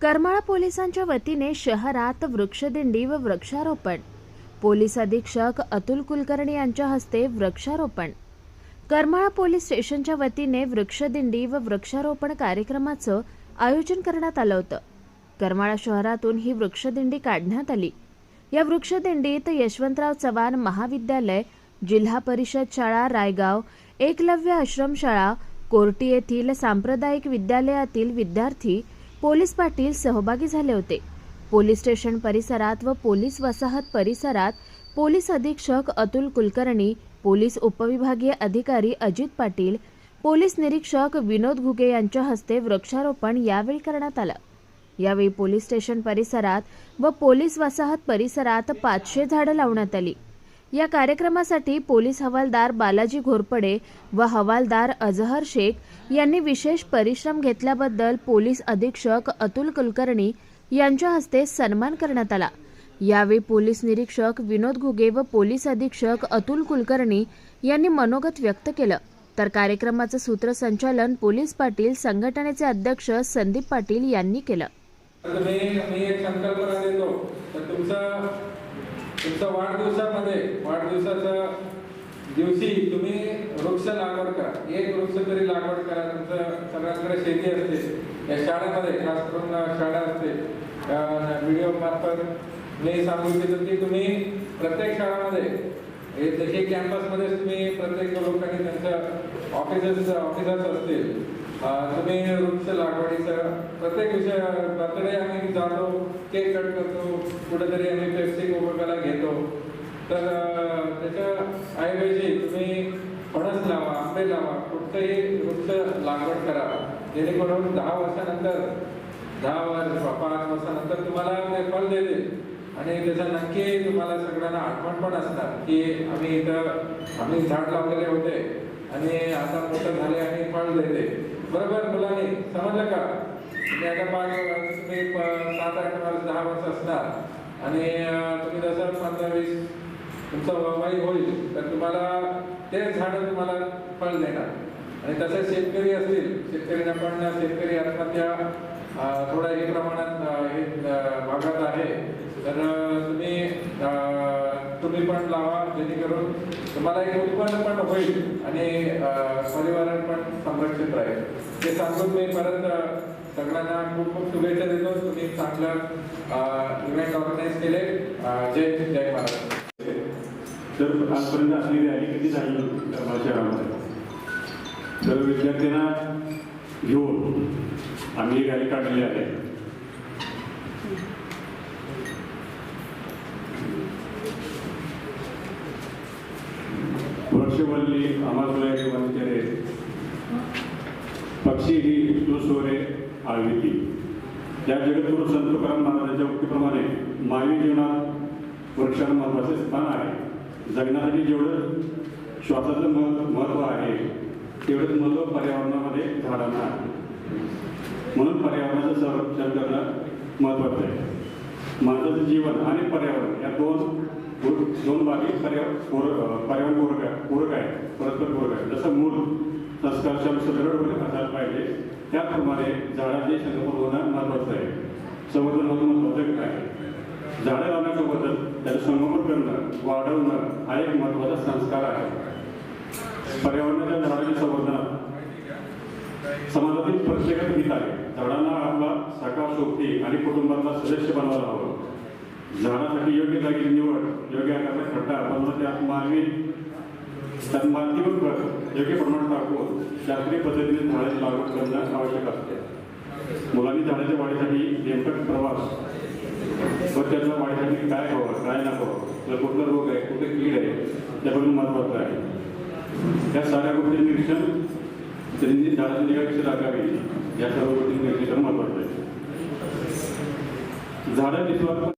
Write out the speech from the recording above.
करमाळा पोलिसांच्या वतीने शहरात वृक्षदिंडी व वृक्षारोपण. पोलीस अधीक्षक अतुल कुलकर्णी यांच्या हस्ते वृक्षारोपण. करमाळा पोलीस स्टेशनच्या वतीने वृक्षदिंडी व वृक्षारोपण कार्यक्रमाचं आयोजन करण्यात आलं होतं. करमाळा शहरातून ही वृक्षदिंडी काढण्यात आली. या वृक्षदिंडीत यशवंतराव चव्हाण महाविद्यालय जिल्हा परिषद शाळा रायगाव एकलव्य आश्रमशाळा कोर्टी येथील सांप्रदायिक विद्यालयातील विद्यार्थी पोलीस पाटील सहभागी झाले होते. पोलीस स्टेशन परिसरात व पोलीस वसाहत परिसरात पोलीस अधीक्षक अतुल कुलकर्णी पोलीस उपविभागीय अधिकारी अजित पाटील पोलीस निरीक्षक विनोद घुगे यांच्या हस्ते वृक्षारोपण यावेळी करण्यात आलं. यावेळी पोलीस स्टेशन परिसरात व पोलीस वसाहत परिसरात पाचशे झाडं लावण्यात आली. या कार्यक्रमासाठी पोलीस हवालदार बालाजी घोरपडे व हवालदार अजहर शेख यांनी विशेष परिश्रम घेतल्याबद्दल पोलीस अधीक्षक अतुल कुलकर्णी यांच्या हस्ते सन्मान करण्यात आला. यावेळी पोलीस निरीक्षक विनोद घुगे व पोलीस अधीक्षक अतुल कुलकर्णी यांनी मनोगत व्यक्त केलं. तर कार्यक्रमाचं सूत्रसंचालन पोलीस पाटील संघटनेचे अध्यक्ष संदीप पाटील यांनी केलं. तर तुमचा वाढदिवसामध्ये वाढदिवसाच्या दिवशी तुम्ही वृक्ष लागवड करा. एक वृक्ष तरी लागवड करा. तुमचं सगळ्यांकडे शेती असते. या शाळेमध्ये खास करून शाळा असते. व्हिडिओ मार्फत मी सांगू इच्छितो की तुम्ही प्रत्येक शाळामध्ये हे जसे कॅम्पसमध्ये तुम्ही प्रत्येक लोकांनी त्यांच्या ऑफिसर ऑफिसर्स असतील तुम्ही वृक्ष लागवडीचं प्रत्येक विषय बर्थडे आम्ही जातो केक कट करतो कुठेतरी आम्ही पेप्सी कोकोकाला घेतो. तर त्याच्या ऐवजी तुम्ही फणस लावा आंबे लावा कुठचंही वृक्ष लागवड करा. जेणेकरून दहा वर्षानंतर दहा वर्ष पाच वर्षानंतर तुम्हाला ते फल देते आणि त्याचा नक्की तुम्हाला सगळ्यांना आठवण पण असणार की आम्ही इथं आम्ही झाड लावलेले होते. आणि आता मोठं झाले आणि फळ देते बरोबर मुलांनी समजलं का? म्हणजे आता पाच तुम्ही प- सात आठ वर्ष दहा वर्ष असणार. आणि तुम्ही जसं पंधरा वीस तुमचं वय होईल तर तुम्हाला ते झाडं तुम्हाला फळ देणार. आणि तसेच शेतकरी असतील शेतकऱ्यांना पण शेतकरी आत्महत्या थोड्या हे प्रमाणात हे भागात आहे. तर तुम्ही तुम्ही पण लावा जेणेकरून तुम्हाला एक उत्पन्न पण होईल आणि परिवारात पण संरक्षित राहील. ते सांगून मी परत सगळ्यांना खूप खूप शुभेच्छा देतो. तुम्ही चांगलं इव्हेंट ऑर्गनाईज केले. जय जय महाराज तर आजपर्यंत असलेली रॅली किती झाली? माझ्या सर्व विद्यार्थ्यांना घेऊन आम्ही ही रॅली काढलेली आहे. वृक्षवल्ली आम्हाला वंचरे पक्षी ही सुसोरे आळविती या जगद्गुरु संत तुकाराम महाराजांच्या उक्तीप्रमाणे मानवी जीवनात वृक्षाला महत्त्वाचे स्थान आहे. जगण्यासाठी जेवढं श्वासाचं महत्त्व महत्त्व आहे तेवढंच महत्त्व पर्यावरणामध्ये झाडांना आहे म्हणून पर्यावरणाचं संरक्षण करणं महत्वाचं आहे. माणसाचं जीवन आणि पर्यावरण या दोन दोन बाबी पर्यावरण पूरक पर्यावरण पूरक आहे पूरक आहे परस्पर पूरक आहे. जसं मूळ संस्कार सुदृढ असायला पाहिजे. त्याप्रमाणे झाडांचे संगोपन होणं महत्वाचं आहे. संवर्धन होणं महत्वाचं आहे. झाडं लावण्यासोबतच त्याचं संगोपन करणं वाढवणं हा एक महत्त्वाचा संस्कार आहे. पर्यावरणाच्या झाडांच्या संवर्धनात. समाजातील प्रत्येकाचं हित आहे. झाडांना आपला सकाळ सोबती आणि कुटुंबातला सदस्य बनवायला हवं. झाडासाठी योग्य जागी निवड योग्य आकाराचा खड्डा बनवून त्यात मानवी त्यात मातीवर योग्य प्रमाणात टाकून शास्त्रीय पद्धतीने झाडाची लागवड करणं आवश्यक असते. मुलांनी झाडाच्या वाढीसाठी नेमकट प्रवास व त्याच्या वाढीसाठी काय हवं काय नको जर कुठला रोग आहे कुठे कीड आहे त्याबद्दल महत्वाचं आहे. या साऱ्या गोष्टी निरीक्षण त्यांनी झाडाची निगा कशी राखावी या सर्व गोष्टी निरीक्षण महत्वाचं आहे. झाडं निस्वार्थ